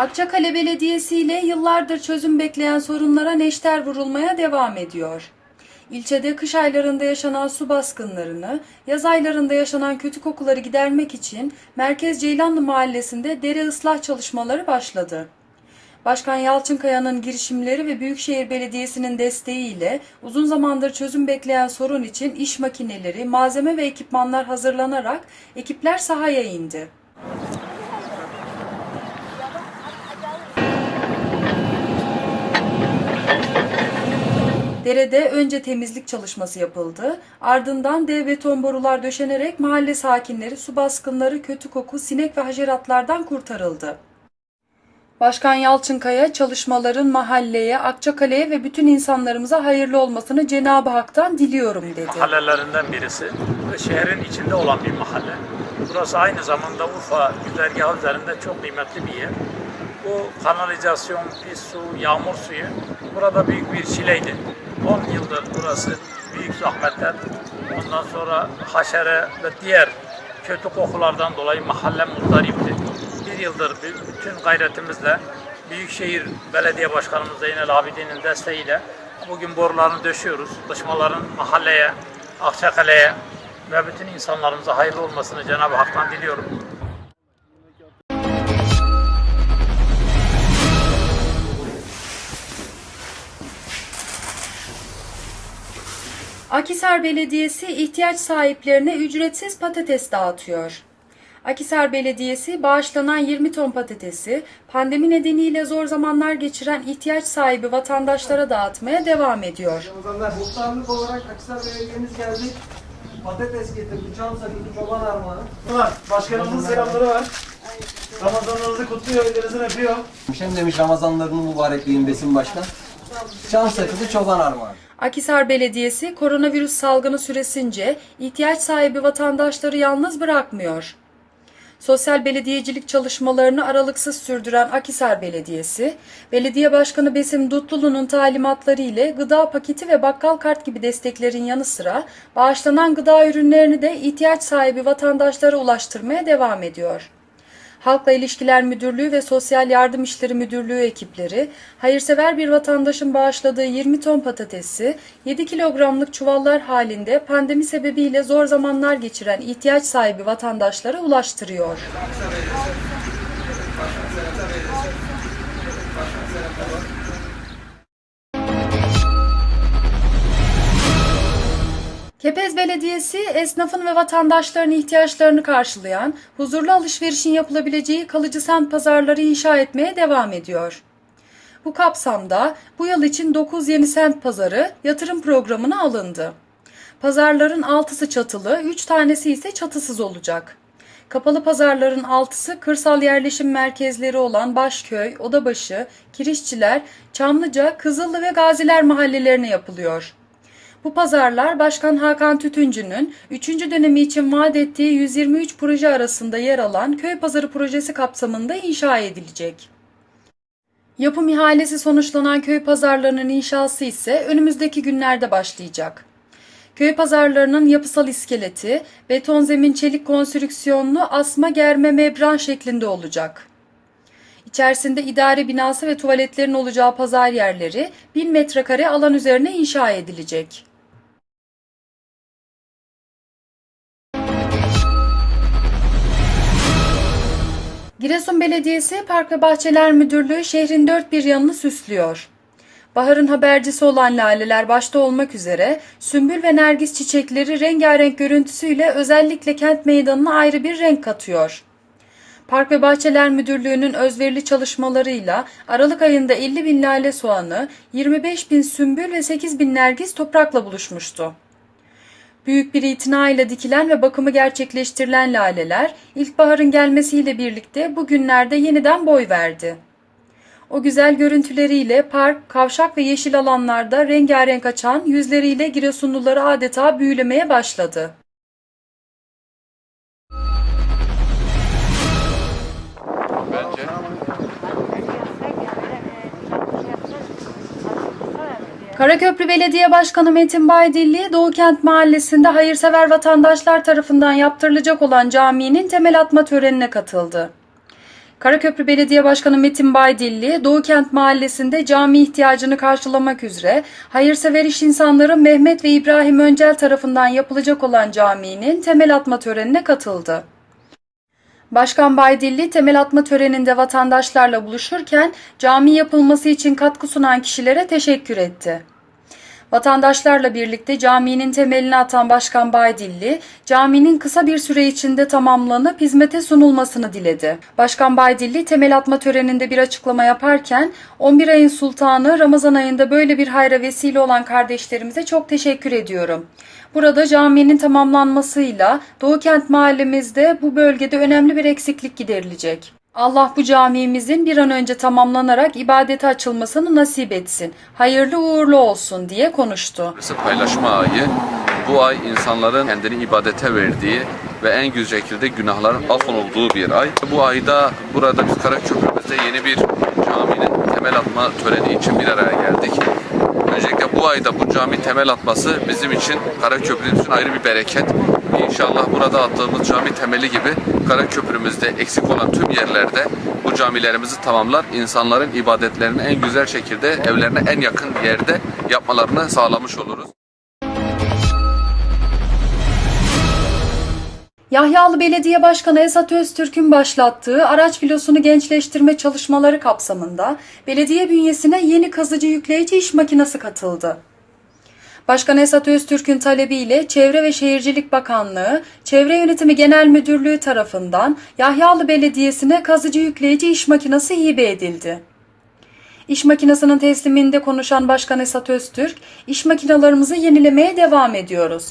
Akçakale Belediyesi ile yıllardır çözüm bekleyen sorunlara neşter vurulmaya devam ediyor. İlçede kış aylarında yaşanan su baskınlarını, yaz aylarında yaşanan kötü kokuları gidermek için Merkez Ceylanlı Mahallesi'nde dere ıslah çalışmaları başladı. Başkan Yalçınkaya'nın girişimleri ve Büyükşehir Belediyesi'nin desteğiyle uzun zamandır çözüm bekleyen sorun için iş makineleri, malzeme ve ekipmanlar hazırlanarak ekipler sahaya indi. Derede önce temizlik çalışması yapıldı. Ardından dev beton borular döşenerek mahalle sakinleri su baskınları, kötü koku, sinek ve haşeratlardan kurtarıldı. Başkan Yalçınkaya çalışmaların mahalleye, Akçakale'ye ve bütün insanlarımıza hayırlı olmasını Cenab-ı Hak'tan diliyorum dedi. mahallelerinden birisi şehrin içinde olan bir mahalle. Burası aynı zamanda Urfa güzergahı üzerinde çok kıymetli bir yer. Bu kanalizasyon, pis su, yağmur suyu burada büyük bir çileydi. 10 yıldır burası büyük zahmetler. Ondan sonra haşere ve diğer kötü kokulardan dolayı mahalle muzdaripti. Bir yıldır bütün gayretimizle Büyükşehir Belediye Başkanımız Zeynel Abidin'in desteğiyle bugün borularını döşüyoruz. Çalışmaların mahalleye, Akçakale'ye ve bütün insanlarımıza hayırlı olmasını Cenab-ı Hak'tan diliyorum. Akisar Belediyesi ihtiyaç sahiplerine ücretsiz patates dağıtıyor. Akisar Belediyesi bağışlanan 20 ton patatesi pandemi nedeniyle zor zamanlar geçiren ihtiyaç sahibi vatandaşlara dağıtmaya devam ediyor. Muhtarlık olarak Akisar Belediye'miz geldi. Patates getirdi, çam sakızı, çoban armağanı. Var. Başkanımızın selamları var. Ramazanınızı kutluyor, ellerinizden öpüyor. Hem demiş Ramazanlarını mübarekliğin Besim Başkan. Çam sakızı çoban armağanı. Akisar Belediyesi koronavirüs salgını süresince ihtiyaç sahibi vatandaşları yalnız bırakmıyor. Sosyal belediyecilik çalışmalarını aralıksız sürdüren Akisar Belediyesi, Belediye Başkanı Besim Dutlulu'nun talimatları ile gıda paketi ve bakkal kart gibi desteklerin yanı sıra bağışlanan gıda ürünlerini de ihtiyaç sahibi vatandaşlara ulaştırmaya devam ediyor. Halkla İlişkiler Müdürlüğü ve Sosyal Yardım İşleri Müdürlüğü ekipleri, hayırsever bir vatandaşın bağışladığı 20 ton patatesi 7 kilogramlık çuvallar halinde pandemi sebebiyle zor zamanlar geçiren ihtiyaç sahibi vatandaşlara ulaştırıyor. Kepez Belediyesi esnafın ve vatandaşların ihtiyaçlarını karşılayan, huzurlu alışverişin yapılabileceği kalıcı semt pazarları inşa etmeye devam ediyor. Bu kapsamda bu yıl için 9 yeni semt pazarı yatırım programına alındı. Pazarların 6'sı çatılı, 3 tanesi ise çatısız olacak. Kapalı pazarların 6'sı kırsal yerleşim merkezleri olan Başköy, Odabaşı, Kirişçiler, Çamlıca, Kızıllı ve Gaziler mahallelerine yapılıyor. Bu pazarlar Başkan Hakan Tütüncü'nün 3. dönemi için vaat ettiği 123 proje arasında yer alan köy pazarı projesi kapsamında inşa edilecek. Yapım ihalesi sonuçlanan köy pazarlarının inşası ise önümüzdeki günlerde başlayacak. Köy pazarlarının yapısal iskeleti, beton zemin çelik konstrüksiyonlu asma germe membran şeklinde olacak. İçerisinde idare binası ve tuvaletlerin olacağı pazar yerleri 1000 metrekare alan üzerine inşa edilecek. Giresun Belediyesi Park ve Bahçeler Müdürlüğü şehrin dört bir yanını süslüyor. Baharın habercisi olan laleler başta olmak üzere sümbül ve nergis çiçekleri rengarenk görüntüsüyle özellikle kent meydanına ayrı bir renk katıyor. Park ve Bahçeler Müdürlüğü'nün özverili çalışmalarıyla Aralık ayında 50 bin lale soğanı, 25 bin sümbül ve 8 bin nergis toprakla buluşmuştu. Büyük bir itina ile dikilen ve bakımı gerçekleştirilen laleler ilkbaharın gelmesiyle birlikte bugünlerde yeniden boy verdi. O güzel görüntüleriyle park, kavşak ve yeşil alanlarda rengarenk açan yüzleriyle Giresunluları adeta büyülemeye başladı. Karaköprü Belediye Başkanı Metin Baydilli, Doğukent Mahallesi'nde hayırsever vatandaşlar tarafından yaptırılacak olan caminin temel atma törenine katıldı. Karaköprü Belediye Başkanı Metin Baydilli, Doğukent Mahallesi'nde cami ihtiyacını karşılamak üzere hayırsever iş insanları Mehmet ve İbrahim Öncel tarafından yapılacak olan caminin temel atma törenine katıldı. Başkan Baydilli temel atma töreninde vatandaşlarla buluşurken cami yapılması için katkı sunan kişilere teşekkür etti. Vatandaşlarla birlikte caminin temelini atan Başkan Baydilli, caminin kısa bir süre içinde tamamlanıp hizmete sunulmasını diledi. Başkan Baydilli temel atma töreninde bir açıklama yaparken 11 ayın sultanı Ramazan ayında böyle bir hayra vesile olan kardeşlerimize çok teşekkür ediyorum. Burada caminin tamamlanmasıyla Doğukent mahallemizde bu bölgede önemli bir eksiklik giderilecek. Allah bu camimizin bir an önce tamamlanarak ibadete açılmasını nasip etsin. Hayırlı uğurlu olsun diye konuştu. Paylaşma ayı. Bu ay insanların kendini ibadete verdiği ve en güzel şekilde günahların affolduğu bir ay. Bu ayda burada biz Karaköprümüzde yeni bir caminin temel atma töreni için bir araya geldik. Öncelikle bu ayda bu cami temel atması bizim için Karaköprümüz için ayrı bir bereket. İnşallah burada attığımız cami temeli gibi Karaköprümüzde eksik olan tüm yerlerde bu camilerimizi tamamlar. insanların ibadetlerini en güzel şekilde evlerine en yakın yerde yapmalarını sağlamış oluruz. Yahyalı Belediye Başkanı Esat Öztürk'ün başlattığı araç filosunu gençleştirme çalışmaları kapsamında belediye bünyesine yeni kazıcı yükleyici iş makinesi katıldı. Başkan Esat Öztürk'ün talebiyle Çevre ve Şehircilik Bakanlığı, Çevre Yönetimi Genel Müdürlüğü tarafından Yahyalı Belediyesi'ne kazıcı yükleyici iş makinesi hibe edildi. İş makinesinin tesliminde konuşan Başkan Esat Öztürk, iş makinalarımızı yenilemeye devam ediyoruz.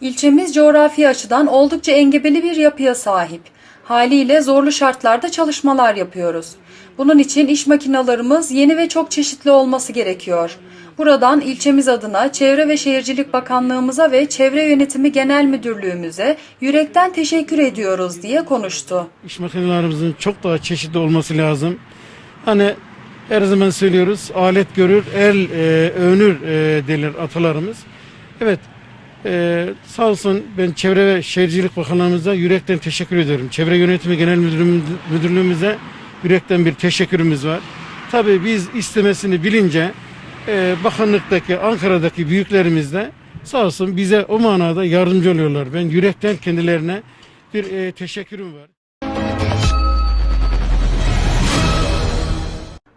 İlçemiz coğrafi açıdan oldukça engebeli bir yapıya sahip. Haliyle zorlu şartlarda çalışmalar yapıyoruz. Bunun için iş makinalarımız yeni ve çok çeşitli olması gerekiyor. Buradan ilçemiz adına Çevre ve Şehircilik Bakanlığımıza ve Çevre Yönetimi Genel Müdürlüğümüze yürekten teşekkür ediyoruz diye konuştu. İş makinelerimizin çok daha çeşitli olması lazım. Hani her zaman söylüyoruz alet görür, el e, övünür e, derler atalarımız. Evet e, sağ olsun ben Çevre ve Şehircilik Bakanlığımıza yürekten teşekkür ediyorum. Çevre Yönetimi Genel Müdürlüğümüz- Müdürlüğümüze yürekten bir teşekkürümüz var. Tabii biz istemesini bilince e, bakanlıktaki, Ankara'daki büyüklerimiz de sağ olsun bize o manada yardımcı oluyorlar. Ben yürekten kendilerine bir e, teşekkürüm var.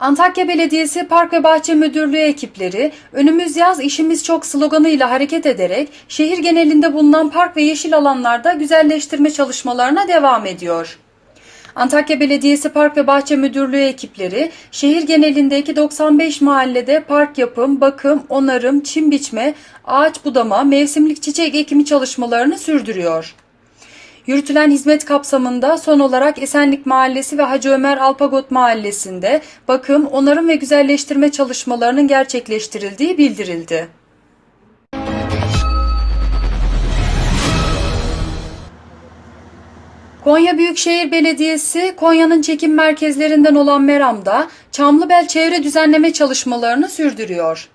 Antakya Belediyesi Park ve Bahçe Müdürlüğü ekipleri önümüz yaz işimiz çok sloganıyla hareket ederek şehir genelinde bulunan park ve yeşil alanlarda güzelleştirme çalışmalarına devam ediyor. Antakya Belediyesi Park ve Bahçe Müdürlüğü ekipleri şehir genelindeki 95 mahallede park yapım, bakım, onarım, çim biçme, ağaç budama, mevsimlik çiçek ekimi çalışmalarını sürdürüyor. Yürütülen hizmet kapsamında son olarak Esenlik Mahallesi ve Hacı Ömer Alpagot Mahallesi'nde bakım, onarım ve güzelleştirme çalışmalarının gerçekleştirildiği bildirildi. Konya Büyükşehir Belediyesi, Konya'nın çekim merkezlerinden olan Meram'da Çamlıbel çevre düzenleme çalışmalarını sürdürüyor.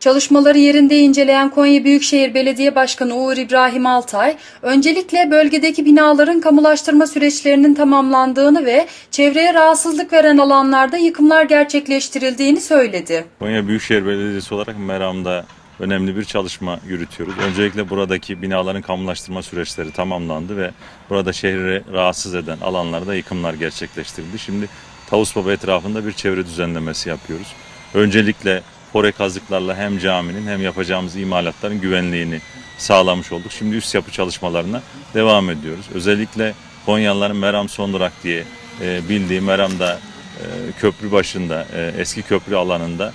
Çalışmaları yerinde inceleyen Konya Büyükşehir Belediye Başkanı Uğur İbrahim Altay, öncelikle bölgedeki binaların kamulaştırma süreçlerinin tamamlandığını ve çevreye rahatsızlık veren alanlarda yıkımlar gerçekleştirildiğini söyledi. Konya Büyükşehir Belediyesi olarak Meram'da önemli bir çalışma yürütüyoruz. Öncelikle buradaki binaların kamulaştırma süreçleri tamamlandı ve burada şehri rahatsız eden alanlarda yıkımlar gerçekleştirildi. Şimdi Tavus Baba etrafında bir çevre düzenlemesi yapıyoruz. Öncelikle pore kazıklarla hem caminin hem yapacağımız imalatların güvenliğini sağlamış olduk. Şimdi üst yapı çalışmalarına devam ediyoruz. Özellikle Konyalıların Meram son durak diye e, bildiği Meram'da e, köprü başında, e, eski köprü alanında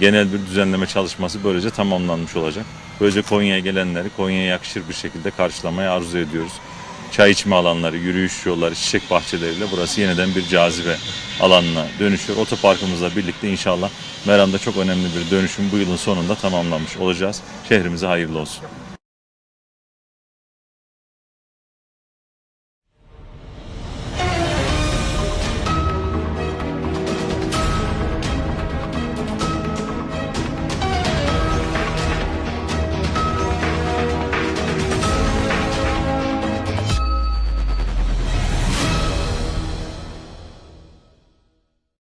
genel bir düzenleme çalışması böylece tamamlanmış olacak. Böylece Konya'ya gelenleri Konya'ya yakışır bir şekilde karşılamayı arzu ediyoruz. Çay içme alanları, yürüyüş yolları, çiçek bahçeleriyle burası yeniden bir cazibe alanına dönüşüyor. Otoparkımızla birlikte inşallah Meram'da çok önemli bir dönüşüm bu yılın sonunda tamamlamış olacağız. Şehrimize hayırlı olsun.